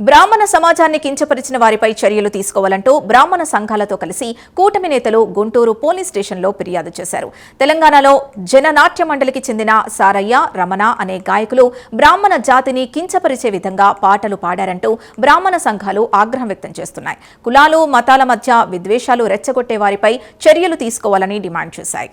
బ్రాహ్మణ సమాజాన్ని కించపరిచిన వారిపై చర్యలు తీసుకోవాలంటూ బ్రాహ్మణ సంఘాలతో కలిసి కూటమి నేతలు గుంటూరు పోలీస్ స్టేషన్లో ఫిర్యాదు చేశారు. తెలంగాణలో జననాట్య మండలికి చెందిన సారయ్య రమణ అనే గాయకులు బ్రాహ్మణ జాతిని కించపరిచే విధంగా పాటలు పాడారంటూ బ్రాహ్మణ సంఘాలు ఆగ్రహం వ్యక్తం చేస్తున్నాయి. కులాలు మతాల మధ్య విద్వేషాలు రెచ్చగొట్టే వారిపై చర్యలు తీసుకోవాలని డిమాండ్ చేశాయి.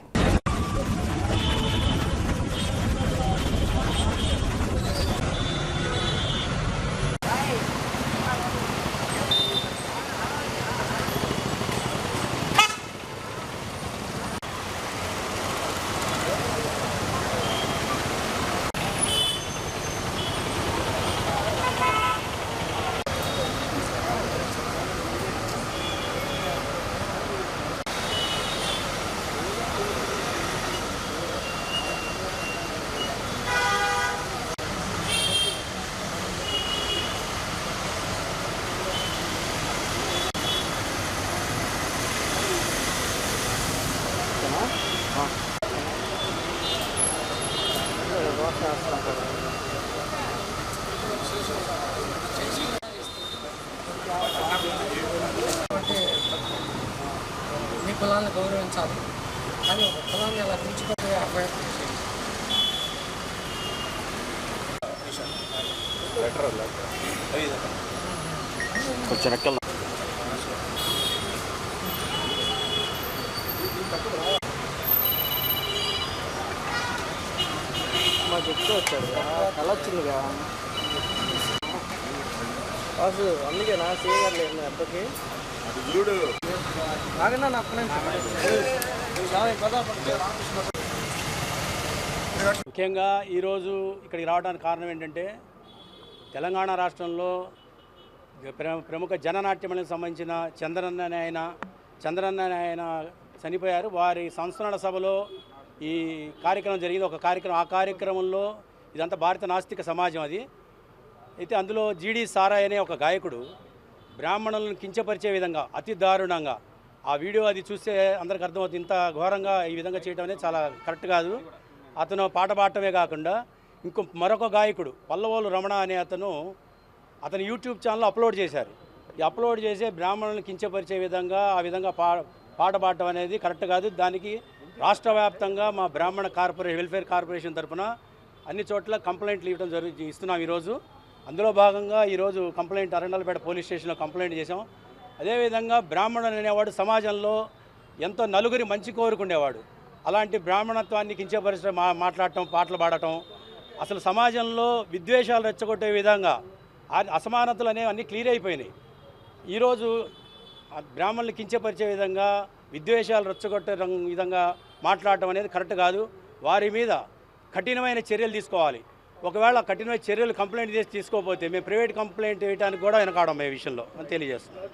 మీ కులాన్ని గౌరవించాలి. కానీ ఒక కులాన్ని అలా పెంచుకోపోయే ప్రయత్నం కొంచెం మా చెప్తూ వచ్చాడు. కళ వచ్చిందిగా. బాసు అందుకేనా సీఎం గారు లేదు అప్పటికి ఆగన్నా నా అప్పటి ముఖ్యంగా ఈరోజు ఇక్కడికి రావడానికి కారణం ఏంటంటే తెలంగాణ రాష్ట్రంలో ప్ర- ప్రముఖ జననాట్యమలకు సంబంధించిన చంద్రన్న అనే ఆయన చంద్రన్న ఆయన చనిపోయారు. వారి సంస్మరణ సభలో ఈ కార్యక్రమం జరిగింది. ఒక కార్యక్రమం ఆ కార్యక్రమంలో ఇదంతా భారత నాస్తిక సమాజం అది. అయితే అందులో జీడి సారాయ్ అనే ఒక గాయకుడు బ్రాహ్మణులను కించపరిచే విధంగా అతి దారుణంగా ఆ వీడియో అది చూస్తే అందరికి అర్థమవుతుంది. ఇంత ఘోరంగా ఈ విధంగా చేయడం అనేది చాలా కరెక్ట్ కాదు. అతను పాట పాడటమే కాకుండా ఇంకో మరొక గాయకుడు పల్లవోలు రమణ అనే అతను అతను యూట్యూబ్ ఛానల్ అప్లోడ్ చేశారు. ఈ అప్లోడ్ చేసే బ్రాహ్మణులను కించపరిచే విధంగా ఆ విధంగా పా పాట పాడటం అనేది కరెక్ట్ కాదు. దానికి రాష్ట్ర వ్యాప్తంగా మా బ్రాహ్మణ కార్పొరేషన్ వెల్ఫేర్ కార్పొరేషన్ తరఫున అన్ని చోట్ల కంప్లైంట్లు ఇవ్వడం జరుగు ఇస్తున్నాం ఈరోజు. అందులో భాగంగా ఈరోజు కంప్లైంట్ అరండలపేట పోలీస్ స్టేషన్లో కంప్లైంట్ చేశాం. అదేవిధంగా బ్రాహ్మణుడు అనేవాడు సమాజంలో ఎంతో నలుగురి మంచి కోరుకునేవాడు అలాంటి బ్రాహ్మణత్వాన్ని కించపరిచడం మా మాట్లాడటం పాటలు పాడటం అసలు సమాజంలో విద్వేషాలు రెచ్చగొట్టే విధంగా అసమానతలు అనేవి అన్నీ క్లియర్ అయిపోయినాయి. ఈరోజు ఆ బ్రాహ్మణులు కించపరిచే విధంగా విద్వేషాలు రెచ్చగొట్టే విధంగా మాట్లాడటం అనేది కరెక్ట్ కాదు. వారి మీద కఠినమైన చర్యలు తీసుకోవాలి. ఒకవేళ కఠినమైన చర్యలు కంప్లైంట్ చేసి తీసుకోకపోతే మేము ప్రైవేట్ కంప్లైంట్ వేయడానికి కూడా వెనకాడము ఈ విషయంలో. అని తెలియజేస్తున్నాం.